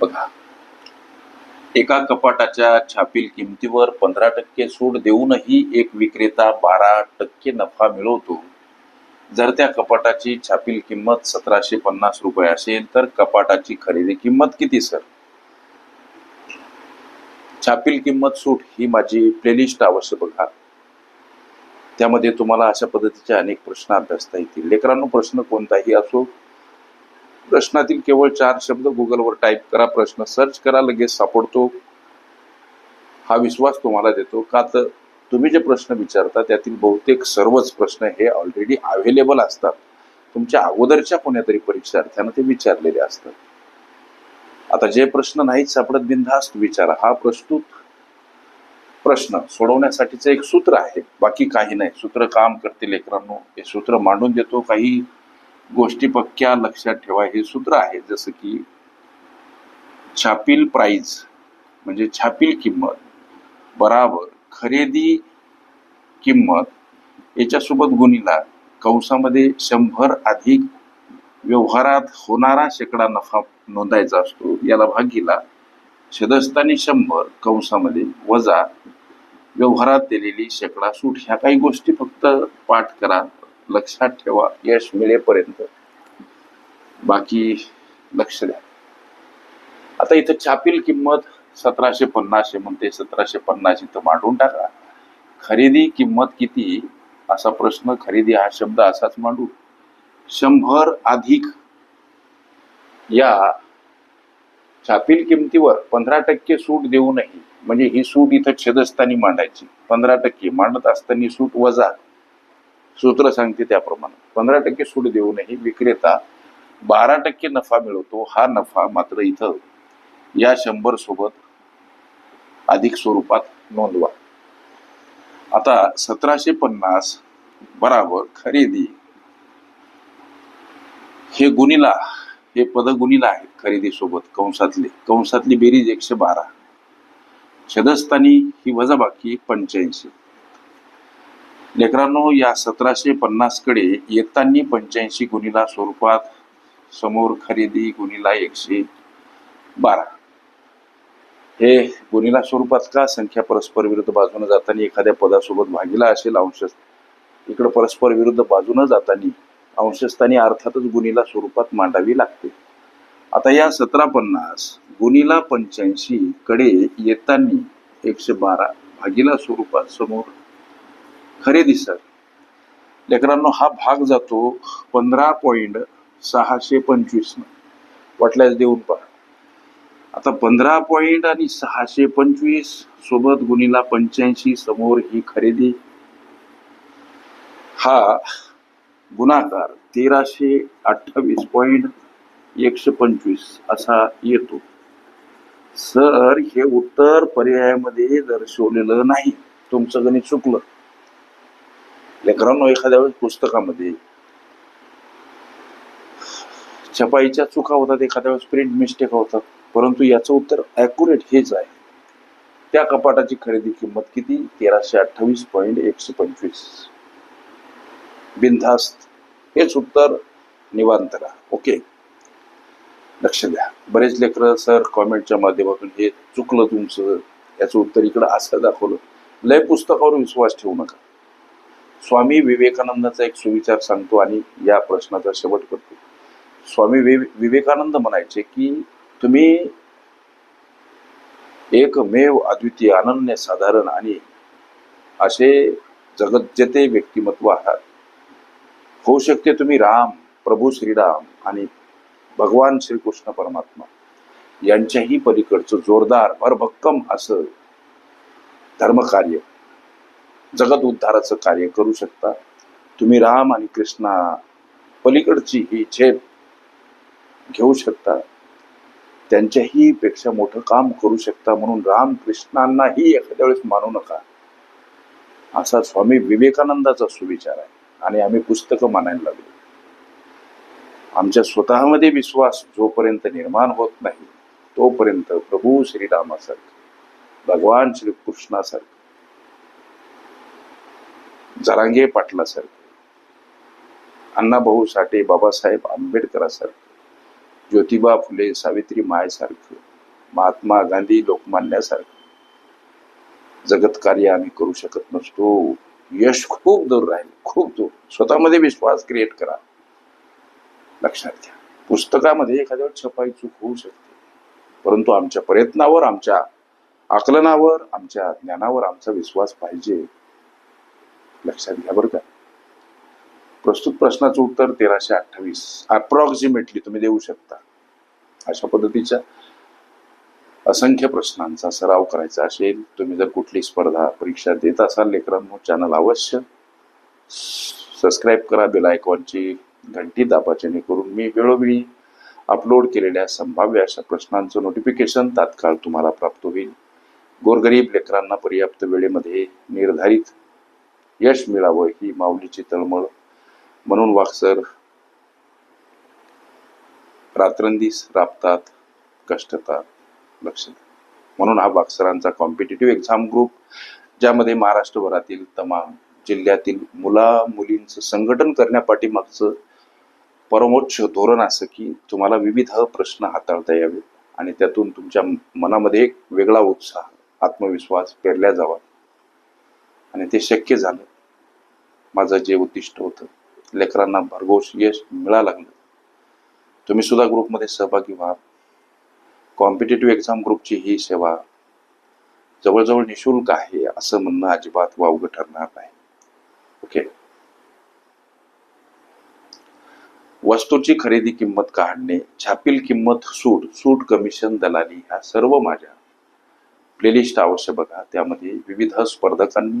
बघा. एका कपाटाच्या छापील किमतीवर पंधरा टक्के सूट देऊनही एक विक्रेता बारा टक्के नफा मिळवतो. जर त्या कपाटाची छापील किंमत सतराशे पन्नास रुपये असेल तर कपाटाची खरेदी किंमत किती सर? छापील किंमत सूट ही माझी प्लेलिस्ट अवश्य बघा. त्यामध्ये तुम्हाला अशा पद्धतीचे अनेक प्रश्न अभ्यासता येतील. लेकरांनो प्रश्न कोणताही असो प्रश्नातील केवळ चार शब्द गुगलवर टाईप करा प्रश्न सर्च करा लगेच सापडतो. हा विश्वास तुम्हाला देतो. का तर तुम्ही जे प्रश्न विचारता त्यातील बहुतेक सर्वच प्रश्न हे ऑलरेडी अवेलेबल असतात. तुमच्या अगोदरच्या कोण्यातरी परीक्षार्थ्यानं ते विचारलेले असतात. आता जे प्रश्न नाहीत सापडत बिनधास्त विचारा. हा प्रस्तुत प्रश्न सोडवण्यासाठीचं एक सूत्र आहे. बाकी काही नाही. सूत्र काम करते लेकरांनो. हे सूत्र मांडून देतो. काही गोष्टी पक्क्या लक्षात ठेवा हे सूत्र आहे. जसं की छापील प्राइज म्हणजे छापील किंमत बराबर खरेदी किंमत याच्यासोबत गुणीला कंसामध्ये शंभर अधिक व्यवहारात होणारा शेकडा नफा नोंदायचा असतो. याला भागीला छदस्थानी शंभर कंसामध्ये वजा व्यवहारात दिलेली शेकडा सूट. ह्या काही गोष्टी फक्त पाठ करा. लक्षात ठेवा यश मिळेपर्यंत. बाकी लक्ष द्या. आता इथं छापील किंमत सतराशे पन्नास म्हणते सतराशे पन्नास इथं मांडून टाका. खरेदी किंमत किती? असा प्रश्न खरेदी हा शब्द असाच मांडू. शंभर अधिक या छापील किमतीवर पंधरा टक्के सूट देऊ नये. म्हणजे ही सूट इथं छेदस्थानी मांडायची. पंधरा टक्के मांडत असताना सूट वजा. सूत्र सांगते त्याप्रमाणे. पंधरा टक्के सूट देऊनही विक्रेता बारा टक्के नफा मिळवतो हा नफा मात्र इथं या शंभर सोबत अधिक स्वरूपात नोंदवा. आता सतराशे पन्नास बराबर खरेदी. हे गुणीला हे पद गुणीला आहेत खरेदी सोबत कंसातले. कंसातली बेरीज एकशे बारा. छदस्थानी ही वजाबाकी पंच्याऐंशी. लेकरांनो या सतराशे पन्नासकडे येताना पंच्याऐंशी गुणीला स्वरूपात समोर खरेदी गुणीला एकशे बारा. हे गुणीला स्वरूपात का संख्या परस्पर विरुद्ध बाजूने जाताना एखाद्या पदासोबत भागीला असेल अंश इकडं परस्पर विरुद्ध बाजूने जाताना अंशस्थानी अर्थातच गुणीला स्वरूपात मांडावी लागते. आता या सतरा पन्नास गुणीला पंच्याऐंशी कडे येताना एकशे बारा भागीला स्वरूपात समोर खरेदी सर. लेकरांनो हा भाग जातो पंधरा पॉईंट सहाशे पंचवीस वाटल्यास देऊन पहा. आता पंधरा पॉईंट आणि सहाशे पंचवीस सोबत गुणीला पंच्याऐंशी समोर ही खरेदी. हा गुणाकार तेराशे अठ्ठावीस पॉईंट एकशे पंचवीस असा येतो. सर हे उत्तर पर्यायामध्ये दर्शवलेलं नाही. तुमचं गणित चुकलं. लेकरांनो एखाद्या वेळेस पुस्तकामध्ये छपाईच्या चुका होतात एखाद्या वेळेस प्रिंट मिस्टेक होतात परंतु याचं उत्तर ॲक्युरेट हेच आहे. त्या कपाटाची खरेदी किंमत किती? तेराशे अठ्ठावीस पॉईंट एकशे पंचवीस. बिनधास्त. हेच उत्तर निवांत करा ओके? लक्ष द्या. बरेच लेकर सर कॉमेंटच्या माध्यमातून हे चुकलं तुमचं याचं उत्तर इकडं असं दाखवलं. लय पुस्तकावर विश्वास ठेवू नका. स्वामी विवेकानंदाचा एक सुविचार सांगतो आणि या प्रश्नाचा शेवट करतो. स्वामी विवे विवेकानंद म्हणायचे की तुम्ही एकमेव अद्वितीय अनन्य साधारण आणि असे जगज्जते व्यक्तिमत्व आहात. होऊ शकते तुम्ही राम प्रभू श्रीराम आणि भगवान श्रीकृष्ण परमात्मा. यांच्याही पलीकडचं जोरदार भरभक्कम असं धर्मकार्य जगत उद्धाराचं कार्य करू शकता. तुम्ही राम आणि कृष्णा पलीकडची ही झेप घेऊ शकता. त्यांच्याही पेक्षा मोठं काम करू शकता म्हणून राम कृष्णांनाही एखाद्या वेळेस मानू नका. असा स्वामी विवेकानंदाचा सुविचार आहे आणि आम्ही पुस्तकं मानायला लागलो. आमच्या स्वतःमध्ये विश्वास जोपर्यंत निर्माण होत नाही तोपर्यंत प्रभू श्रीरामासारखं भगवान श्रीकृष्णासारखं जरांगे पाटलासारखं अण्णाभाऊ साठे बाबासाहेब आंबेडकरासारखं ज्योतिबा फुले सावित्री मायसारखं महात्मा गांधी लोकमान्यासारखं जगत कार्य आम्ही करू शकत नसतो. यश खूप दूर राहील खूप दूर. स्वतःमध्ये विश्वास क्रिएट करा. लक्षात घ्या. पुस्तकामध्ये एखाद्या छपाई चूक होऊ शकते. परंतु आमच्या प्रयत्नावर आमच्या आकलनावर आमच्या ज्ञानावर आमचा विश्वास पाहिजे. लक्षात घ्या बरं का. प्रस्तुत प्रश्नाचं उत्तर तेराशे अठ्ठावीस. अप्रॉक्सिमेटली तुम्ही देऊ शकता. अशा पद्धतीच्या असंख्य प्रश्नांचा सराव करायचा असेल तुम्ही जर कुठली स्पर्धा परीक्षा देत असाल लेकरांनो चॅनल अवश्य सबस्क्राईब करा बेल आयकॉनची घंटी दाबा जेणेकरून मी वेळोवेळी अपलोड केलेल्या संभाव्य अशा प्रश्नांचं नोटिफिकेशन तात्काळ तुम्हाला प्राप्त होईल. गोरगरीब लेकरांना पर्याप्त वेळेमध्ये निर्धारित यश मिळावं ही माऊलीची तळमळ. म्हणून वाक्सर रात्रंदिस राबतात कष्टतात लक्ष म्हणून हा वाक्सरांचा कॉम्पिटेटिव्ह एक्झाम ग्रुप ज्यामध्ये महाराष्ट्रभरातील तमाम जिल्ह्यातील मुला मुलींचं संघटन करण्यापाठीमागचं परमोच्च धोरण असं की तुम्हाला विविध प्रश्न हाताळता यावे आणि त्यातून तुमच्या मनामध्ये एक वेगळा उत्साह आत्मविश्वास पेरल्या जावा. आणि ते शक्य झालं. माझं जे उद्दिष्ट होतं लेकरांना भरघोस यश मिळा लागलं. तुम्ही सुद्धा ग्रुपमध्ये सहभागी व्हा. कॉम्पिटेटिव्ह एक्झाम ग्रुपची ही सेवा जवळजवळ निशुल्क आहे असं म्हणणं अजिबात वावगं ठरणार नाही. ओके? वस्तूची खरेदी किंमत काढणे छापील किंमत सूट सूट कमिशन दलाली ह्या सर्व माझ्या प्लेलिस्ट अवश्य बघा. त्यामध्ये विविध स्पर्धकांनी